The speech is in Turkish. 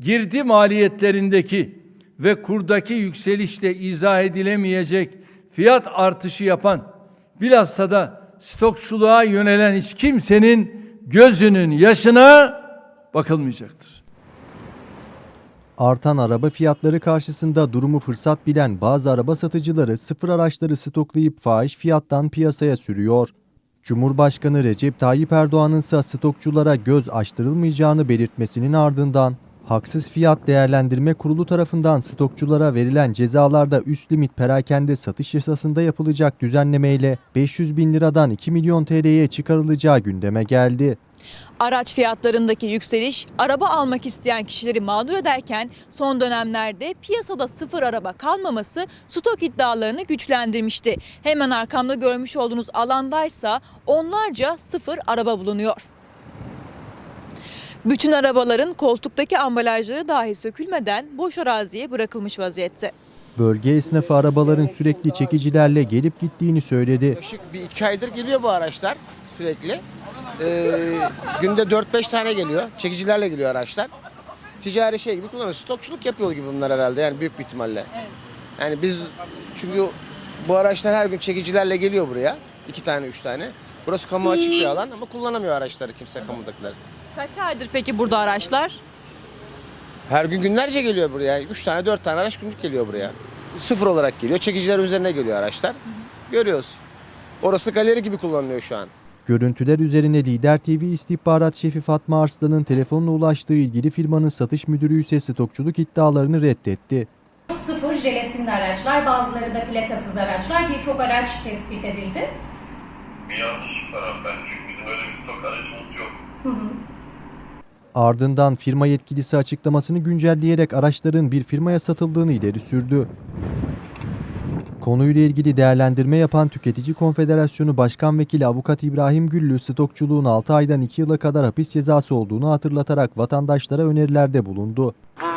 girdi maliyetlerindeki ve kurdaki yükselişle izah edilemeyecek fiyat artışı yapan bilhassa da stokçuluğa yönelen hiç kimsenin gözünün yaşına bakılmayacaktır. Artan araba fiyatları karşısında durumu fırsat bilen bazı araba satıcıları sıfır araçları stoklayıp fahiş fiyattan piyasaya sürüyor. Cumhurbaşkanı Recep Tayyip Erdoğan'ın ise stokçulara göz açtırılmayacağını belirtmesinin ardından Haksız Fiyat Değerlendirme Kurulu tarafından stokçulara verilen cezalarda üst limit perakende satış yasasında yapılacak düzenlemeyle 500 bin liradan 2 milyon TL'ye çıkarılacağı gündeme geldi. Araç fiyatlarındaki yükseliş araba almak isteyen kişileri mağdur ederken son dönemlerde piyasada sıfır araba kalmaması stok iddialarını güçlendirmişti. Hemen arkamda görmüş olduğunuz alandaysa onlarca sıfır araba bulunuyor. Bütün arabaların koltuktaki ambalajları dahi sökülmeden boş araziye bırakılmış vaziyette. Bölge esnafı arabaların sürekli çekicilerle gelip gittiğini söyledi. Yaklaşık bir iki aydır geliyor bu araçlar sürekli. Ee, günde 4-5 tane geliyor. Çekicilerle geliyor araçlar. Ticari şey gibi kullanıyor. Stokçuluk yapıyor gibi bunlar herhalde yani büyük bir ihtimalle. Yani biz çünkü bu araçlar her gün çekicilerle geliyor buraya. iki tane, üç tane. Burası kamu açık bir alan ama kullanamıyor araçları kimse kamudakiler. Kaç aydır peki burada araçlar? Her gün günlerce geliyor buraya. Üç tane, dört tane araç günlük geliyor buraya. Sıfır olarak geliyor. Çekiciler üzerine geliyor araçlar. Görüyoruz. Orası galeri gibi kullanılıyor şu an. Görüntüler üzerine Lider TV istihbarat şefi Fatma Arslan'ın telefonla ulaştığı ilgili firmanın satış müdürü ise stokçuluk iddialarını reddetti. Sıfır jelatinli araçlar, bazıları da plakasız araçlar, birçok araç tespit edildi. Bir yanlış var ben çünkü bizim öyle bir stok aracımız yok. Ardından firma yetkilisi açıklamasını güncelleyerek araçların bir firmaya satıldığını ileri sürdü. Konuyla ilgili değerlendirme yapan Tüketici Konfederasyonu Başkan Vekili Avukat İbrahim Güllü, stokçuluğun 6 aydan 2 yıla kadar hapis cezası olduğunu hatırlatarak vatandaşlara önerilerde bulundu. Bu